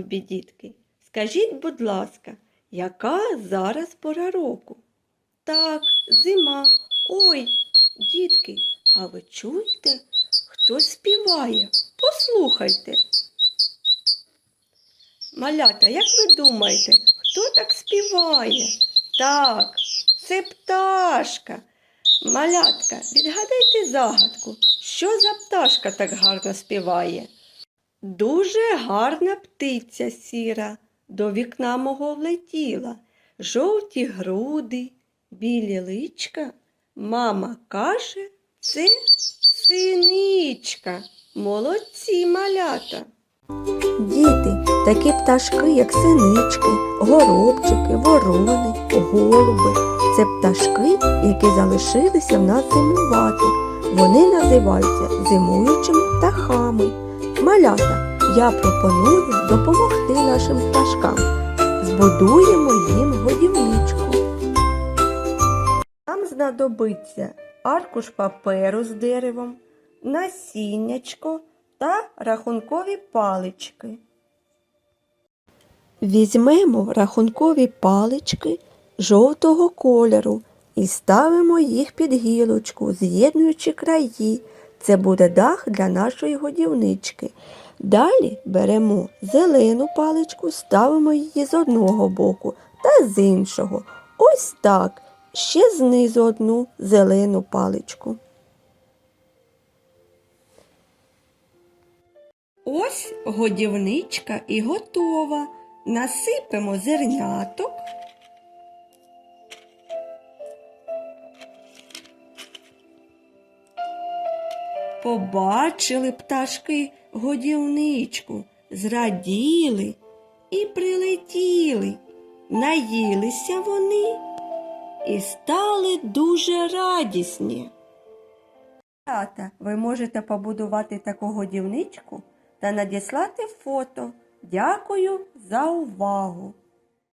любі дітки, скажіть, будь ласка, яка зараз пора року? Так, зима. Ой, дітки, а ви чуєте, хтось співає? Послухайте. Малята, як ви думаєте, хто так співає? Так, це пташка. Малятка, відгадайте загадку, що за пташка так гарно співає? Дуже гарна птиця сіра, до вікна мого влетіла, жовті груди, білі личка. Мама каже, це синичка. Молодці малята. Діти, такі пташки, як синички, горобчики, ворони, голуби. Це пташки, які залишилися в нас зимувати. Вони називаються зимуючими птахами. Малята, я пропоную допомогти нашим пташкам. Збудуємо їм годівничку. Нам знадобиться аркуш паперу з деревом, насіннячко та рахункові палички. Візьмемо рахункові палички жовтого кольору і ставимо їх під гілочку, з'єднуючи краї. Це буде дах для нашої годівнички. Далі беремо зелену паличку, ставимо її з одного боку та з іншого. Ось так. Ще знизу одну зелену паличку. Ось годівничка і готова. Насипемо зерняток. Побачили пташки годівничку, зраділи і прилетіли. Наїлися вони і стали дуже радісні. Тата, ви можете побудувати таку годівничку та надіслати фото. Дякую за увагу!